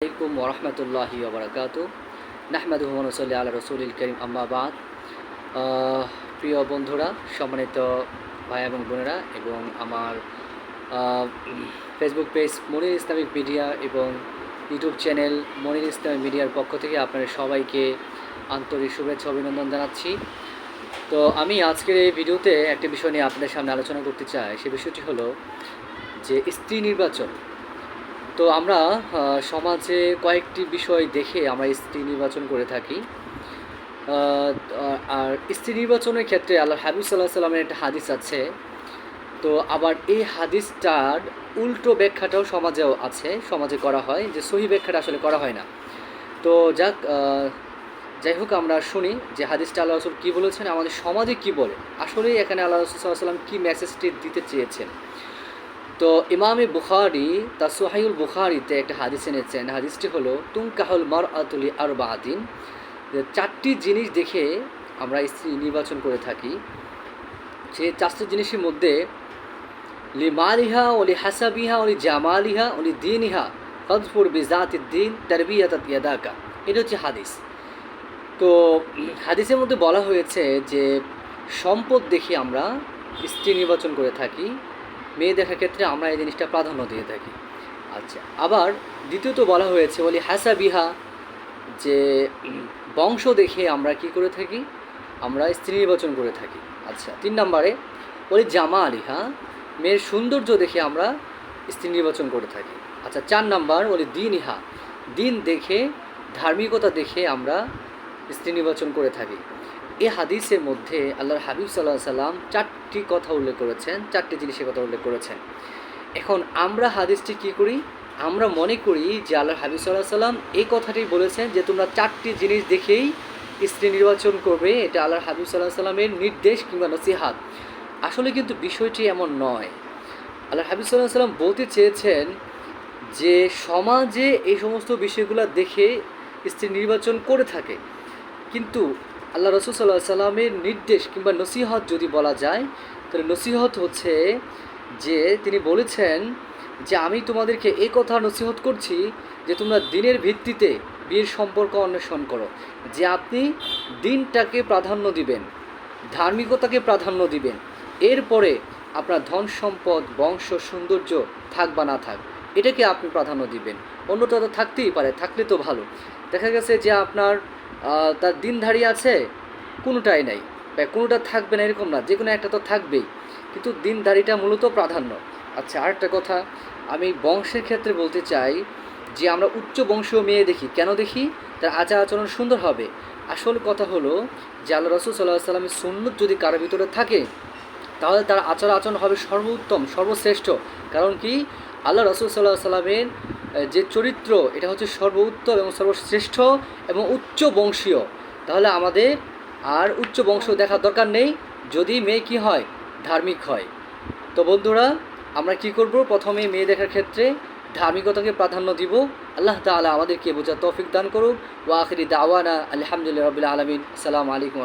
আলাইকুম ওরহমতুল্লাহি ওবরাকাতু। নাহমাদু রসল্লি আল্লাহ রসুলিল করিম আম্মাবাদ প্রিয় বন্ধুরা, সম্মানিত ভাই এবং বোনেরা এবং আমার Facebook page Monir Islamic media এবং ইউটিউব চ্যানেল মনির ইসলামিক মিডিয়ার পক্ষ থেকে আপনাদের সবাইকে আন্তরিক শুভেচ্ছা অভিনন্দন জানাচ্ছি। তো আমি আজকের এই ভিডিওতে একটি বিষয় নিয়ে আপনাদের সামনে আলোচনা করতে চাই। সে বিষয়টি হলো যে স্ত্রী নির্বাচন। তো আমরা সমাজে কয়েকটি বিষয় দেখে আমরা স্ত্রী নির্বাচন করে থাকি। আর স্ত্রী নির্বাচনের ক্ষেত্রে আল্লাহ হাবিব সাল্লাহ সাল্লামের একটা হাদিস আছে। তো আবার এই হাদিসটার উল্টো ব্যাখ্যাটাও সমাজেও আছে, সমাজে করা হয় যে সহি ব্যাখ্যাটা আসলে করা হয় না। তো যাক যাই হোক, আমরা শুনি যে হাদিসটা আল্লাহ রসুল কী বলেছেন, আমাদের সমাজে কি বলে? আসলেই এখানে আল্লাহ রসুল সাল্লাহ সাল্লাম কী মেসেজটি দিতে চেয়েছেন? তো ইমামে বুখারি তা সোহাইউল বুখারিতে একটা হাদিস এনেছেন। হাদিসটি হলো তুম কাহুল মার আতুলি আর বাহাদিন চারটি জিনিস দেখে আমরা স্ত্রী নির্বাচন করে থাকি। সেই চারটি জিনিসের মধ্যে লি মালিহা ওলি হাসাবিহা ওলি জামালিহা ওলি দিনিহা ফজফুর বিজাতিদ্দিন তারবিয়াত ইয়াদাকা। এটা হচ্ছে হাদিস। তো হাদিসের মধ্যে বলা হয়েছে যে, সম্পদ দেখে আমরা স্ত্রী নির্বাচন করে থাকি। মেয়ে দেখার ক্ষেত্রে আমরা এই জিনিসটা প্রাধান্য দিয়ে থাকি। আচ্ছা আবার দ্বিতীয়ত বলা হয়েছে, বলি হাসা বিহা যে বংশ দেখে আমরা কি করে থাকি? আমরা স্ত্রী নির্বাচন করে থাকি। আচ্ছা তিন নম্বরে, বলি জামা আলিহা মেয়ের সৌন্দর্য দেখে আমরা স্ত্রী নির্বাচন করে থাকি। আচ্ছা চার নাম্বার, বলি দিন ইহা দিন দেখে, ধার্মিকতা দেখে আমরা স্ত্রী নির্বাচন করে থাকি। এই হাদিসের মধ্যে আল্লাহর হাবিব সাল্লাহ সাল্লাম চারটি কথা উল্লেখ করেছেন, চারটি জিনিসের কথা উল্লেখ করেছেন। এখন আমরা হাদিসটি কি করি? আমরা মনে করি যে আল্লাহর হাবিব সাল্লাহ সাল্লাম এই কথাটি বলেছেন যে তোমরা চারটি জিনিস দেখেই স্ত্রী নির্বাচন করবে, এটা আল্লাহর হাবিব সাল্লাহ সাল্লামের নির্দেশ কিংবা নসিহাত। আসলে কিন্তু বিষয়টি এমন নয়। আল্লাহ হাবিব সাল্লাহ সাল্লাম বলতে চেয়েছেন যে সমাজে এই সমস্ত বিষয়গুলো দেখে স্ত্রী নির্বাচন করে থাকে। কিন্তু আল্লাহ রসুল সাল্লাহ সাল্লামের নির্দেশ কিংবা নসিহত যদি বলা যায়, তাহলে নসিহত হচ্ছে যে তিনি বলেছেন যে আমি তোমাদেরকে এই কথা নসিহত করছি যে তোমরা দিনের ভিত্তিতে বিয়ের সম্পর্ক অন্বেষণ করো, যে আপনি দিনটাকে প্রাধান্য দিবেন, ধার্মিকতাকে প্রাধান্য দিবেন, এরপরে আপনার ধন সম্পদ, বংশ, সৌন্দর্য থাক বা না থাক, এটাকে আপনি প্রাধান্য দিবেন। অন্যটা তো থাকতেই পারে, থাকলে তো ভালো। দেখা গেছে যে আপনার তার দিনধারী আছে, কোনোটাই নাই। বা কোনোটা থাকবে না এরকম না যে কোনো একটা তো থাকবেই। কিন্তু দিনধারীটা মূলত প্রাধান্য। আচ্ছা আরেকটা কথা, আমি বংশের ক্ষেত্রে বলতে চাই যে, আমরা উচ্চ বংশীয় মেয়ে দেখি। কেন দেখি? তার আচার আচরণ সুন্দর হবে। আসল কথা হলো যে, আল্লাহ রসুল সাল্লাহ সাল্লামের সুন্নত যদি কারোর ভিতরে থাকে, তাহলে তার আচার আচরণ হবে সর্বোত্তম, সর্বশ্রেষ্ঠ। কারণ কি? আল্লাহ রসুল সাল্লাহ সাল্লামের যে চরিত্র, এটা হচ্ছে সর্বোত্তম এবং সর্বশ্রেষ্ঠ এবং উচ্চ বংশীয়। তাহলে আমাদের আর উচ্চ বংশ দেখার দরকার নেই। যদি মেয়ে কি হয়? ধার্মিক হয়। তো বন্ধুরা, আমরা কি করব? প্রথমে মেয়ে দেখার ক্ষেত্রে ধার্মিকতাকে প্রাধান্য দিব। আল্লাহ তাআলা আমাদেরকে বোঝা তৌফিক দান করুক। ওয়া আখিরি দাওয়ানা আলহামদুলিল্লাহ রবিল আলমিন। আসসালামু আলাইকুম